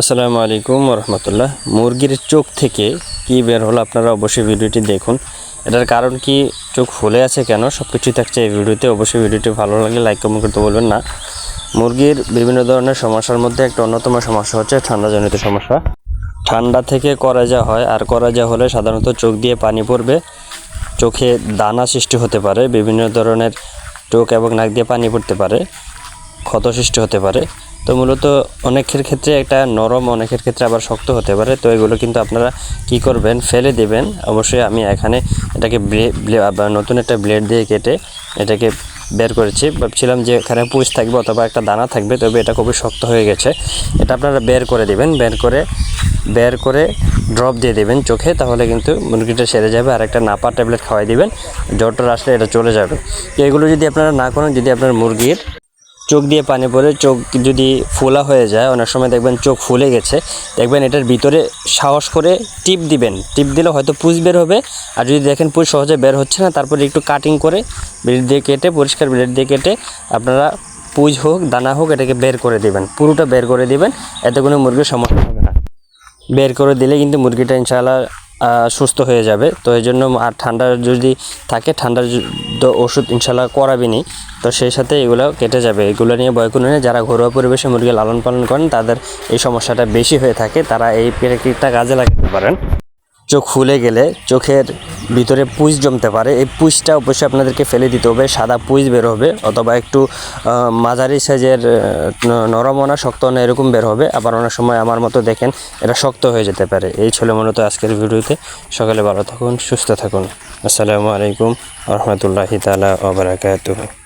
আসসালামু আলাইকুম রহমতুল্লাহ মুরগির চোখ থেকে কি বের হলো আপনারা অবশ্যই ভিডিওটি দেখুন। এটার কারণ কি, চোখ ফুলে আছে কেন সব কিছুই থাকছে এই ভিডিওতে। অবশ্যই ভিডিওটি ভালো লাগলে লাইক কমেন্ট করতে বলবেন না। মুরগির বিভিন্ন ধরনের সমস্যার মধ্যে একটা অন্যতম সমস্যা হচ্ছে ঠান্ডাজনিত সমস্যা। ঠান্ডা থেকে করাজা হয়, আর করাজা হলে সাধারণত চোখ দিয়ে পানি পড়বে। চোখে দানা সৃষ্টি হতে পারে, বিভিন্ন ধরনের চোখ এবং নাক দিয়ে পানি পড়তে পারে, ক্ষত সৃষ্টি হতে পারে। তো মূলত অনেকের ক্ষেত্রে একটা নরম, অনেকের ক্ষেত্রে আবার শক্ত হতে পারে। তো এগুলো কিন্তু আপনারা কি করবেন? ফেলে দেবেন। অবশ্যই আমি এখানে এটাকে নতুন একটা ব্লেড দিয়ে কেটে এটাকে বের করেছি। ভাবছিলাম যে এখানে পুষ থাকবে অথবা একটা দানা থাকবে, তবে এটা খুবই শক্ত হয়ে গেছে। এটা আপনারা বের করে দিবেন, বের করে বের করে ড্রপ দিয়ে দেবেন চোখে, তাহলে কিন্তু মুরগিটা সেরে যাবে। আর একটা নাপা ট্যাবলেট খাওয়াই দিবেন, জ্বরটা আসলে এটা চলে যাবে। তো এগুলো যদি আপনারা না করেন, যদি আপনার মুরগির চোখ দিয়ে পানি পড়ে চোখ যদি ফোলা হয়ে যায়, অনেক সময় দেখবেন চোখ ফুলে গেছে, দেখবেন এটার ভিতরে সাহস করে টিপ দিবেন। টিপ দিলে হয়তো পুষ বের হবে, আর যদি দেখেন পুষ সহজে বের হচ্ছে না, তারপরে একটু কাটিং করে ব্লেড দিয়ে কেটে, পরিষ্কার ব্লেড দিয়ে কেটে আপনারা পুজ হোক, দানা হোক, এটাকে বের করে দিবেন। পুরোটা বের করে দিবেন, এতে কোনো মুরগির সমস্যা হবে না। বের করে দিলে কিন্তু মুরগিটা ইনশাআল্লাহ সুস্থ হয়ে যাবে। তো এই জন্য আর ঠান্ডা যদি থাকে, ঠান্ডার ওষুধ ইনশাল্লাহ করাবি নি তো সেই সাথে এগুলো কেটে যাবে। এগুলো নিয়ে ভয় কোনো নেই যারা ঘরোয়া পরিবেশে মুরগি লালন পালন করেন, তাদের এই সমস্যাটা বেশি হয়ে থাকে। তারা এই প্রাকৃতিকটা কাজে লাগাতে পারেন। চোখ ফুলে গেলে চোখের ভিতরে পুঁজ জমতে পারে। এই পুঁজটা অবশ্যই আপনাদেরকে ফেলে দিতে হবে। সাদা পুঁজ বের হবে অথবা একটু মাঝারি সাইজের নরম ওনা শক্ত না এরকম বের হবে। আবার অনেক সময় আমার মতো দেখেন এটা শক্ত হয়ে যেতে পারে। এই ছিল মূলত আজকের ভিডিওতে। সকালে ভালো থাকুন, সুস্থ থাকুন। আসসালামু আলাইকুম রহমতুল্লাহি তালা ওবরাকাতুহ